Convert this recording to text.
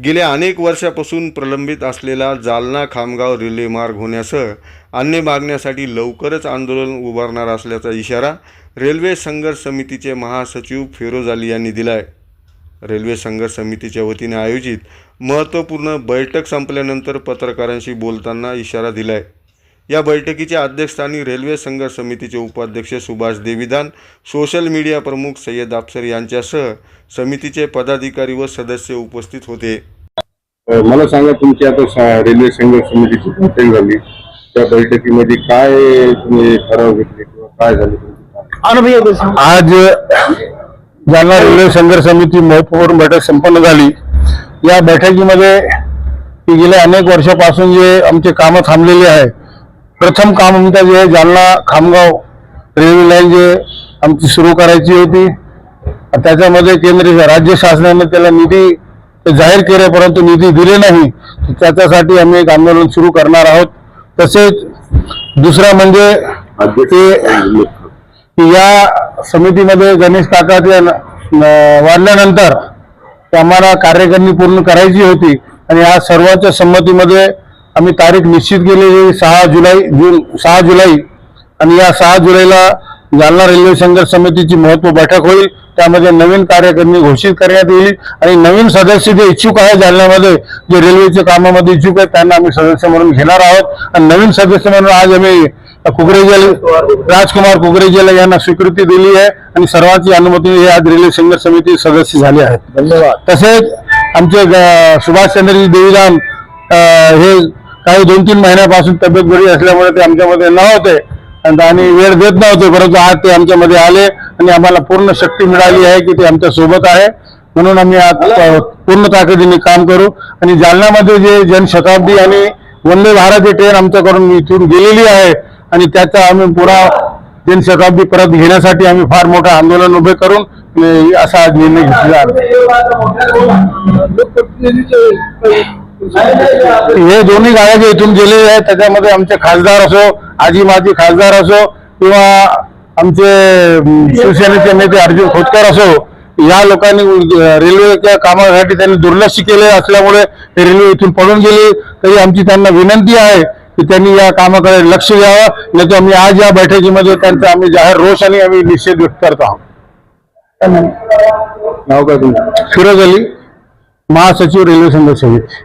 गेल्या अनेक वर्षापासून प्रलंबित असलेला जालना खामगाव रेल्वे मार्ग होण्यासह अन्य मागण्यासाठी लवकरच आंदोलन उभारणार असल्याचा इशारा रेल्वे संघर्ष समितीचे महासचिव फिरोज अली यांनी दिला आहे रेल्वे संघर्ष समितीच्या वतीने आयोजित महत्त्वपूर्ण बैठक संपल्यानंतर पत्रकारांशी बोलताना इशारा दिला आहे या बैठकीच्या अध्यक्षस्थानी रेल्वे संघर्ष समितीचे उपाध्यक्ष सुभाष देविदान सोशल मीडिया प्रमुख सय्यद अफसर यांच्यासह समितीचे पदाधिकारी व सदस्य उपस्थित होते. मला सांगा तुमची आता रेल्वे संघर्ष समितीची बैठक झाली. त्या बैठकीमध्ये काय तुम्ही ठराव घेतले किंवा काय झाले? आज जालना रेल्वे संघर्ष समिती महत्त्वपूर्ण बैठक संपन्न झाली या बैठकीमध्ये गेल्या अनेक वर्षापासून जे आमचे कामं थांबलेले आहे प्रथम काम आमचं जे जालना खामगाव रेल्वे लाईन जे आमची सुरू करायची होती. त्याच्यामध्ये केंद्र राज्य शासनाने त्याला निधी जाहीर केले परंतु निधी दिले नाही. त्याच्यासाठी आम्ही एक आंदोलन सुरू करणार आहोत. तसेच दुसरा म्हणजे या समितीमध्ये गणेश काका ते न- वाढल्यानंतर आम्हाला कार्यकारिणी पूर्ण करायची होती. आणि या सर्वांच्या संमतीमध्ये आम्ही तारीख निश्चित केलेली सहा जुलै जून सहा जुलै. आणि या सहा जुलैला जालना रेल्वे संघर्ष समितीची महत्त्व बैठक होईल. त्यामध्ये नवीन कार्यकारिणी घोषित करण्यात येईल. आणि नवीन सदस्य जे इच्छुक आहे जालन्यामध्ये जे रेल्वेच्या कामामध्ये इच्छुक आहेत त्यांना आम्ही सदस्य म्हणून घेणार आहोत. आणि नवीन सदस्य म्हणून आज आम्ही कुकरेजेल राजकुमार कुकरेजेला यांना स्वीकृती दिली आहे. आणि सर्वांची अनुमती हे आज रेल्वे संघर्ष समिती सदस्य झाले आहेत. धन्यवाद. तसेच आमचे सुभाषचंद्रजी अं, हे काही दोन तीन महिन्यापासून तब्येत बरी असल्यामुळे ते आमच्यामध्ये नव्हते. आणि वेळ देत नव्हते परंतु आज ते आमच्यामध्ये आले आणि आम्हाला पूर्ण शक्ती मिळाली आहे की ते आमच्यासोबत आहे. म्हणून आम्ही आज पूर्ण ताकदीने काम करू. आणि जालन्यामध्ये जे जनशताब्दी आणि वंदे भारत ही ट्रेन आमच्याकडून इथून गेलेली आहे आणि त्याचा आम्ही पुरा जनशताब्दी परत घेण्यासाठी आम्ही फार मोठं आंदोलन उभे करून असा आज निर्णय घेतलेला आहे. हे दोन्ही गाड्या जे इथून गेलेले आहेत. त्याच्यामध्ये आमचे खासदार असो आजी माजी खासदार असो किंवा आमचे शिवसेनेचे नेते अर्जुन खोतकर असो या लोकांनी रेल्वेच्या कामासाठी त्यांनी दुर्लक्ष केले असल्यामुळे हे रेल्वे इथून पडून गेली. तरी आमची त्यांना विनंती आहे की त्यांनी या कामाकडे लक्ष द्यावं. नाही तर आम्ही आज या बैठकीमध्ये त्यांचा आम्ही जाहीर रोष आणि आम्ही निषेध व्यक्त करत आहोत. नाव काय तुमचं? फिरोज अली महासचिव रेल्वे समिती.